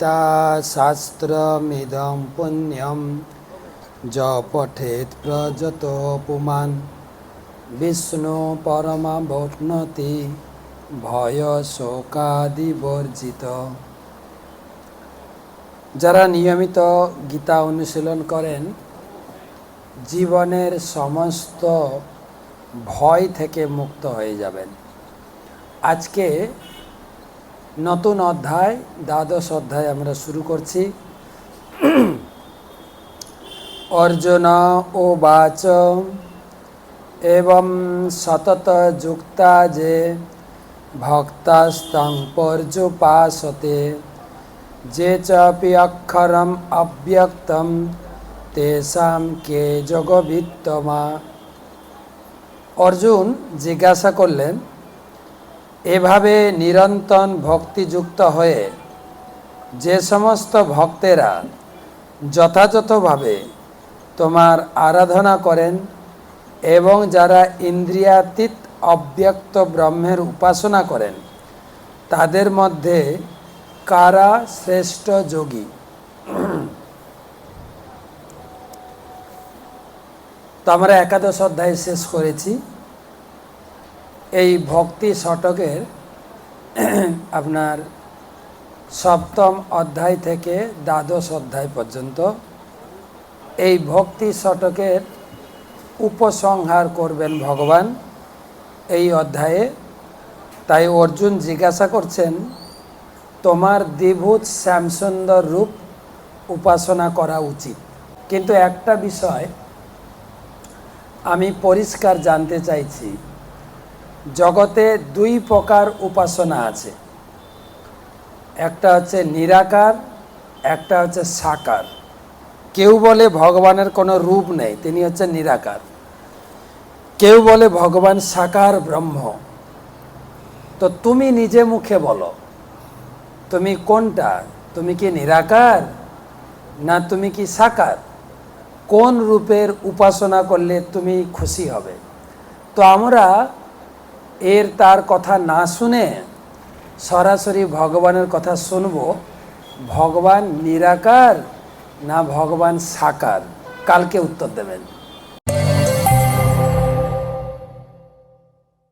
গীতাশাস্ত্রমিদং পুণ্যম জ পঠেত প্রজত পুমান বিষ্ণু পরমাভ্নতি ভয় শোকাদি বর্জিত যারা নিয়মিত গীতা অনুশীলন করেন, জীবনের সমস্ত ভয় থেকে মুক্ত হয়ে যাবেন। আজকে নতুন অধ্যায়, দ্বাদশ অধ্যায় আমরা শুরু করছি। অর্জুন ও বাচ এবং সতত যুক্তা যে ভক্তাস্তং পর্যুপাসতে, যে চাপি অক্ষরম অব্যক্তম তেষাম কে জগবিত্তমা। অর্জুন জিজ্ঞাসা করলেন এভাবে নিরন্তর ভক্তিযুক্ত হয়ে যে সমস্ত ভক্তেরা যথাযথভাবে তোমার আরাধনা করেন এবং যারা ইন্দ্রিয়াতীত অব্যক্ত ব্রহ্মের উপাসনা করেন, তাদের মধ্যে কারা শ্রেষ্ঠ যোগী? তো আমরা একাদশ অধ্যায় শেষ করেছি। এই ভক্তি শতকের আপনার সপ্তম অধ্যায় থেকে দ্বাদশ অধ্যায় পর্যন্ত এই ভক্তি শতকের উপসংহার করবেন ভগবান এই অধ্যায়ে। তাই অর্জুন জিজ্ঞাসা করছেন, তোমার দ্বিভূত শ্যামসুন্দর রূপ উপাসনা করা উচিত। কিন্তু একটা বিষয় আমি পরিষ্কার জানতে চাইছি। জগতে দুই প্রকার উপাসনা আছে। একটা হচ্ছে নিরাকার, একটা হচ্ছে সাকার। কেউ বলে ভগবানের কোনো রূপ নেই, তিনি হচ্ছে নিরাকার। কেউ বলে ভগবান সাকার ব্রহ্ম। তো তুমি নিজে মুখে বলো, তুমি কোনটা? তুমি কি নিরাকার না তুমি কি সাকার? কোন রূপের উপাসনা করলে তুমি খুশি হবে? তো আমরা এর তার কথা না শুনে সরাসরি ভগবানের কথা শুনব, ভগবান নিরাকার না ভগবান সাকার? কালকে উত্তর দেবেন।